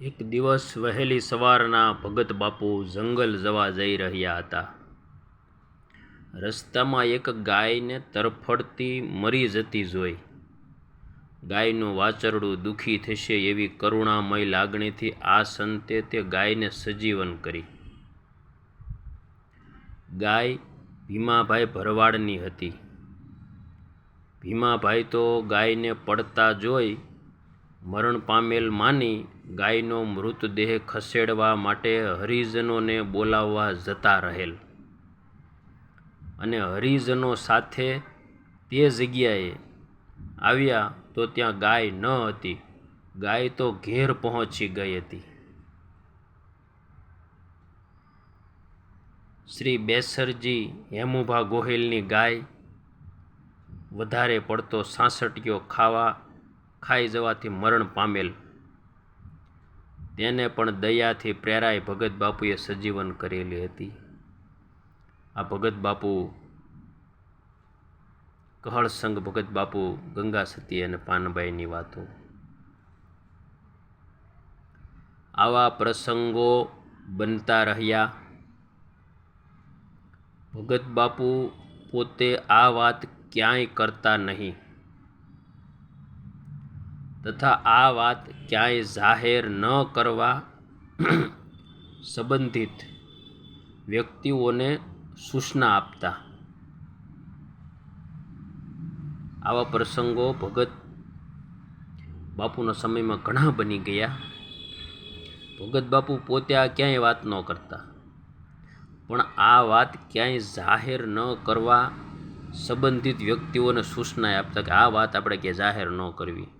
એક દિવસ વહેલી સવારના ભગત બાપુ જંગલ જવા જઈ રહ્યા હતા. રસ્તામાં એક ગાયને તરફડતી મરી જતી જોઈ. ગાયનું વાચરડું દુઃખી થશે એવી કરુણામય લાગણીથી આ સંતે તે ગાયને સજીવન કરી. ગાય ભીમાભાઈ ભરવાડની હતી. ભીમાભાઈ તો ગાયને પડતા જોઈ મરણ પામેલ માની ગાયનો મૃતદેહ ખસેડવા માટે હરિજનોને બોલાવવા જતા રહેલ. અને હરિજનો સાથે તે જગ્યાએ આવ્યા તો ત્યાં ગાય ન હતી. ગાય તો ઘેર પહોંચી ગઈ હતી. શ્રી બેસરજી હેમુભા ગોહિલની ગાય વધારે પડતો સાસટીયો ખાવા ખાઈ જવાથી મરણ પામેલ. તેને પણ દયાથી પ્રેરાય ભગત બાપુએ સજીવન કરેલી હતી. આ ભગત બાપુ કહળસંગ ભગત બાપુ ગંગા સતી અને પાનબાઈની વાતો. આવા પ્રસંગો બનતા રહ્યા. ભગત બાપુ પોતે આ વાત ક્યાંય કરતા નહીં. તથા આ વાત ક્યાંય જાહેર ન કરવા સંબંધિત વ્યક્તિઓને સૂચના આપતા. આવા પ્રસંગો ભગત બાપુના સમયમાં ઘણા બની ગયા. ભગત બાપુ પોતે આ ક્યાંય વાત ન કરતા. પણ આ વાત ક્યાંય જાહેર ન કરવા સંબંધિત વ્યક્તિઓને સૂચના આપતા કે આ વાત આપણે ક્યાંય જાહેર ન કરવી.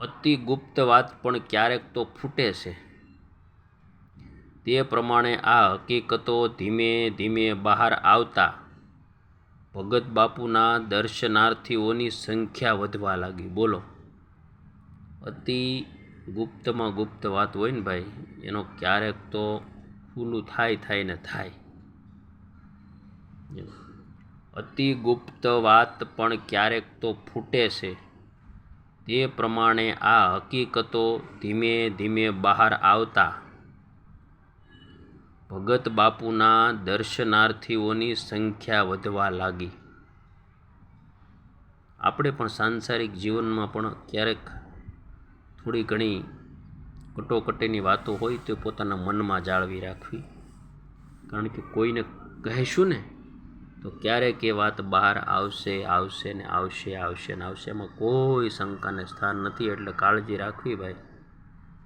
અતિ ગુપ્ત વાત પણ ક્યારેક તો ફૂટે છે. તે પ્રમાણે આ હકીકતો ધીમે ધીમે બહાર આવતા ભગત બાપુના દર્શનાર્થીઓની સંખ્યા વધવા લાગી. બોલો. અતિ ગુપ્તમાં ગુપ્ત વાત હોય ને ભાઈ, એનો ક્યારેક તો ખુલ્લું થાય થાય ને થાય. અતિ ગુપ્ત વાત પણ ક્યારેક તો ફૂટે છે. તે પ્રમાણે આ હકીકતો ધીમે ધીમે બહાર આવતા. ભગત બાપુના દર્શનાર્થીઓની સંખ્યા વધવા લાગી. આપણે પણ સાંસારિક જીવનમાં પણ ક્યારેક થોડી ઘણી કટોકટીની વાતો હોય તો પોતાના મનમાં જાળવી રાખવી. કારણ કે કોઈને કહેશું ને તો ક્યારેક એ વાત બહાર આવશે આવશે ને આવશે આવશે ને આવશે. એમાં કોઈ શંકાને સ્થાન નથી. એટલે કાળજી રાખવી ભાઈ.